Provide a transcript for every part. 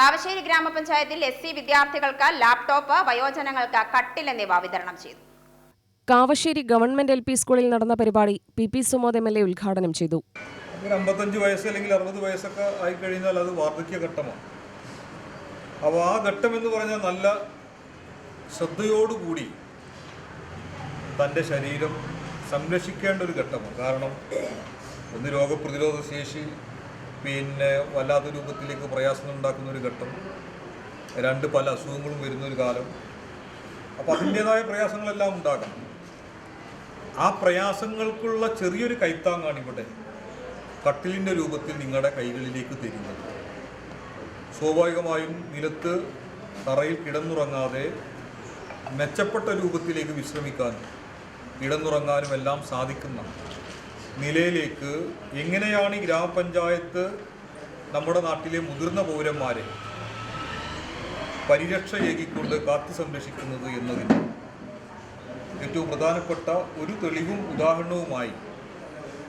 കാവശ്ശേരി ഗ്രാമപഞ്ചായത്തിൽ S C വിദ്യാർത്ഥികൾക്ക് laptop വയോജനങ്ങൾക്ക് കട്ടിൽ എന്നിവ വിതരണം ചെയ്തു. കാവശ്ശേരി ഗവൺമെന്റ് എൽ പി സ്കൂളിൽ നടന്ന പരിപാടി P P Sumod M L A ഉദ്ഘാടനം ചെയ്തു. അമ്പത്തഞ്ച് വയസ്സ് അല്ലെങ്കിൽ അറുപത് വയസ്സൊക്കെ ആയിക്കഴിഞ്ഞാൽ അത് വാർദ്ധക്യ ഘട്ടമാണ്. അപ്പോൾ ആ ഘട്ടം എന്ന് പറഞ്ഞാൽ നല്ല ശ്രദ്ധയോടുകൂടി തന്റെ ശരീരം സംരക്ഷിക്കേണ്ട ഒരു ഘട്ടമാണ്. കാരണം ഒന്ന് രോഗപ്രതിരോധ ശേഷി പിന്നെ വല്ലാത്ത രൂപത്തിലേക്ക് പ്രയാസം ഉണ്ടാക്കുന്ന ഒരു ഘട്ടം. രണ്ട് പല അസുഖങ്ങളും വരുന്ന ഒരു കാലം. അപ്പോൾ അതിന്റേതായ പ്രയാസങ്ങളെല്ലാം ഉണ്ടാകാം ആ പ്രയാസങ്ങൾക്കുള്ള ചെറിയൊരു കൈത്താങ്ങാണ് ഇവിടെ കട്ടിലിന്റെ രൂപത്തിൽ നിങ്ങളുടെ കൈകളിലേക്ക് തരുന്നത്. സ്വാഭാവികമായും നിലത്ത് തറയിൽ കിടന്നുറങ്ങാതെ മെച്ചപ്പെട്ട രൂപത്തിലേക്ക് വിശ്രമിക്കാനും കിടന്നുറങ്ങാനും എല്ലാം സാധിക്കുന്ന നിലയിലേക്ക് എങ്ങനെയാണ് ഈ ഗ്രാമപഞ്ചായത്ത് നമ്മുടെ നാട്ടിലെ മുതിർന്ന പൗരന്മാരെ പരിരക്ഷ ഏകിക്കൊണ്ട് കാത്തു സംരക്ഷിക്കുന്നത് എന്നതിന് ഏറ്റവും പ്രധാനപ്പെട്ട ഒരു തെളിവും ഉദാഹരണവുമായി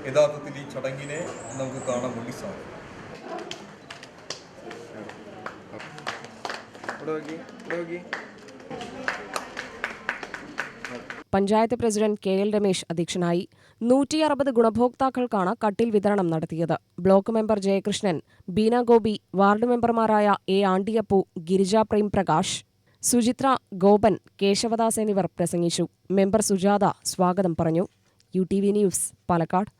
യഥാർത്ഥത്തിൽ ഈ ചടങ്ങിനെ നമുക്ക് കാണാൻ വേണ്ടി സാധിക്കും. Panchayat president K L Ramesh അധ്യക്ഷനായി നൂറ്റി അറുപത് ഗുണഭോക്താക്കൾക്കാണ് കട്ടിൽ വിതരണം നടത്തിയത്. Block member Jayakrishnan Beena Gopi ward മെമ്പർമാരായ എ ആണ്ടിയപ്പു ഗിരിജ പ്രേം പ്രകാശ് സുചിത്ര ഗോപൻ കേശവദാസ് എന്നിവർ പ്രസംഗിച്ചു. മെമ്പർ സുജാത സ്വാഗതം പറഞ്ഞു. U T V news Palakkad.